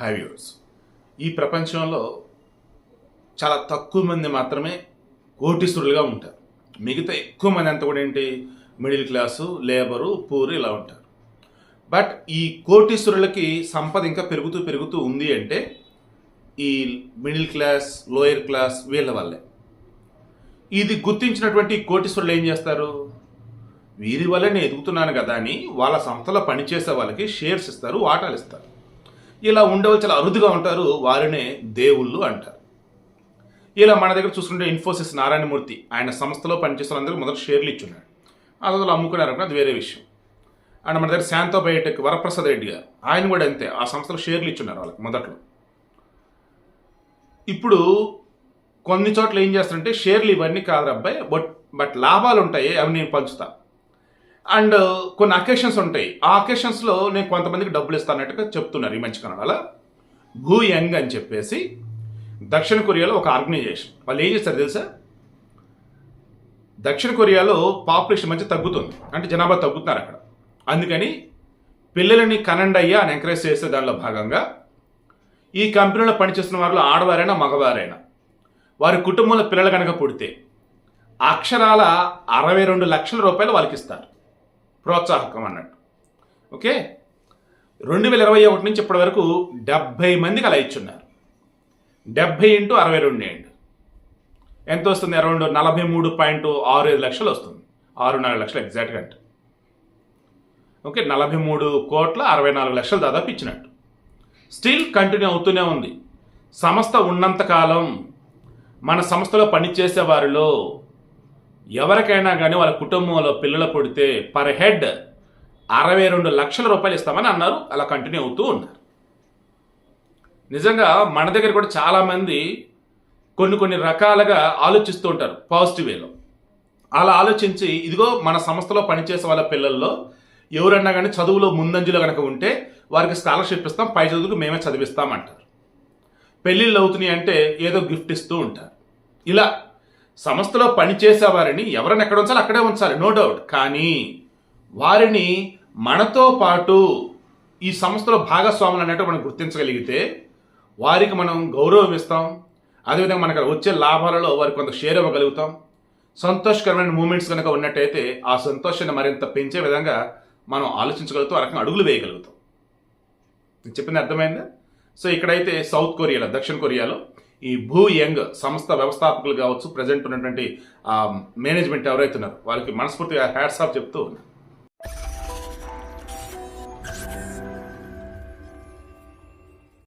హ్యావ్యూర్స్ ఈ ప్రపంచంలో చాలా తక్కువ మంది మాత్రమే కోటీశ్వరులుగా ఉంటారు. మిగతా ఎక్కువ మంది అంతా కూడా ఏంటి? మిడిల్ క్లాసు లేబరు పూర్ ఇలా ఉంటారు. బట్ ఈ కోటీశ్వరులకి సంపద ఇంకా పెరుగుతూ పెరుగుతూ ఉంది అంటే ఈ మిడిల్ క్లాస్ లోయర్ క్లాస్ వీళ్ళ వల్లే. ఇది గుర్తించినటువంటి కోటీశ్వరులు ఏం చేస్తారు? వీరి వల్ల నేను ఎదుగుతున్నాను కదా అని వాళ్ళ సంస్థలో పనిచేసే వాళ్ళకి షేర్స్ ఇస్తారు వాటాలు ఇస్తారు. ఇలా ఉండేవాళ్ళు చాలా అరుదుగా ఉంటారు వారినే దేవుళ్ళు అంటారు. ఇలా మన దగ్గర చూసుకుంటే ఇన్ఫోసిస్ నారాయణమూర్తి ఆయన సంస్థలో పనిచేస్తున్న వాళ్ళందరికీ మొదటి షేర్లు ఇచ్చున్నాడు తర్వాత అమ్ముకున్నారు అది వేరే విషయం. అండ్ మన దగ్గర శాంతో బయోటెక్ వరప్రసాద్ రెడ్డి గారు ఆయన కూడా అంతే ఆ సంస్థలో షేర్లు ఇచ్చున్నారు వాళ్ళకి మొదట్లో. ఇప్పుడు కొన్ని చోట్ల ఏం చేస్తారంటే షేర్లు ఇవన్నీ కాదు అబ్బాయి బట్ బట్ లాభాలు ఉంటాయి అవి నేను పంచుతా. అండ్ కొన్ని అకేషన్స్ ఉంటాయి. ఆ అకేషన్స్లో నేను కొంతమందికి డబ్బులు ఇస్తానట్టుగా చెప్తున్నారు ఈ మంచి కన్నడలో భూ యంగ్ అని చెప్పేసి దక్షిణ కొరియాలో ఒక ఆర్గనైజేషన్. వాళ్ళు ఏం చేస్తారు తెలుసా? దక్షిణ కొరియాలో పాపులేషన్ మంచి తగ్గుతుంది. అంటే జనాభా తగ్గుతున్నారు అక్కడ. అందుకని పిల్లలని కనండయ్యా అని ఎంకరేజ్ చేసే దానిలో భాగంగా ఈ కంపెనీలో పనిచేస్తున్న వారిలో ఆడవారైనా మగవారైనా వారి కుటుంబంలో పిల్లలు కనుక పుడితే అక్షరాల అరవై రెండు లక్షల రూపాయలు వాళ్ళకి ఇస్తారు. ప్రోత్సాహకం అన్నట్టు ఓకే? రెండు వేల ఇరవై ఒకటి నుంచి ఇప్పటి వరకు డెబ్భై మందికి అలా ఇచ్చున్నారు డెబ్భై ఇంటూ అరవై రెండు అండి ఎంత వస్తుంది? అరౌండ్ నలభై మూడు పాయింట్ ఆరు ఐదు లక్షలు వస్తుంది. ఆరున్నర లక్షలు ఎగ్జాక్ట్గా అంటే. ఓకే? నలభై మూడు కోట్ల అరవై నాలుగు లక్షలు దాదాపు ఇచ్చినట్టు. స్టిల్ కంటిన్యూ అవుతూనే ఉంది. సంస్థ ఉన్నంతకాలం మన సంస్థలో పనిచేసే వారిలో ఎవరికైనా కానీ వాళ్ళ కుటుంబంలో పిల్లలు పుడితే పర్ హెడ్ అరవై రెండు లక్షల రూపాయలు ఇస్తామని అన్నారు. అలా కంటిన్యూ అవుతూ ఉన్నారు. నిజంగా మన దగ్గర కూడా చాలామంది కొన్ని కొన్ని రకాలుగా ఆలోచిస్తూ ఉంటారు పాజిటివ్ వేలో అలా ఆలోచించి ఇదిగో మన సంస్థలో పనిచేసే వాళ్ళ పిల్లల్లో ఎవరన్నా కానీ చదువులో ముందంజలో కనుక ఉంటే వారికి స్కాలర్షిప్ ఇస్తాం పై చదువుకు మేమే చదివిస్తామంటారు పెళ్ళిళ్ళు అవుతున్నాయి అంటే ఏదో గిఫ్ట్ ఇస్తూ ఉంటారు. ఇలా సంస్థలో పనిచేసే వారిని ఎవరైనా ఎక్కడ ఉంచాలి అక్కడే ఉంచాలి నో డౌట్ కానీ వారిని మనతో పాటు ఈ సంస్థలో భాగస్వాములు అన్నట్టు మనం గుర్తించగలిగితే వారికి మనం గౌరవం ఇస్తాం అదేవిధంగా మనకు వచ్చే లాభాలలో వారికి కొంత షేర్ ఇవ్వగలుగుతాం. సంతోషకరమైన మూమెంట్స్ కనుక ఉన్నట్టయితే ఆ సంతోషాన్ని మరింత పెంచే విధంగా మనం ఆలోచించగలుగుతాం ఆ రకంగా అడుగులు వేయగలుగుతాం. నేను చెప్పింది అర్థమైందా? సో ఇక్కడైతే సౌత్ కొరియాలో దక్షిణ కొరియాలో ఈ భూ యంగ్ సంస్థ వ్యవస్థాపకులు కావచ్చు ప్రజెంట్ ఉన్నటువంటి మేనేజ్మెంట్ ఎవరైతే ఉన్నారో వాళ్ళకి మనస్ఫూర్తిగా హ్యాట్స్ ఆఫ్ చెప్తూ ఉన్నారు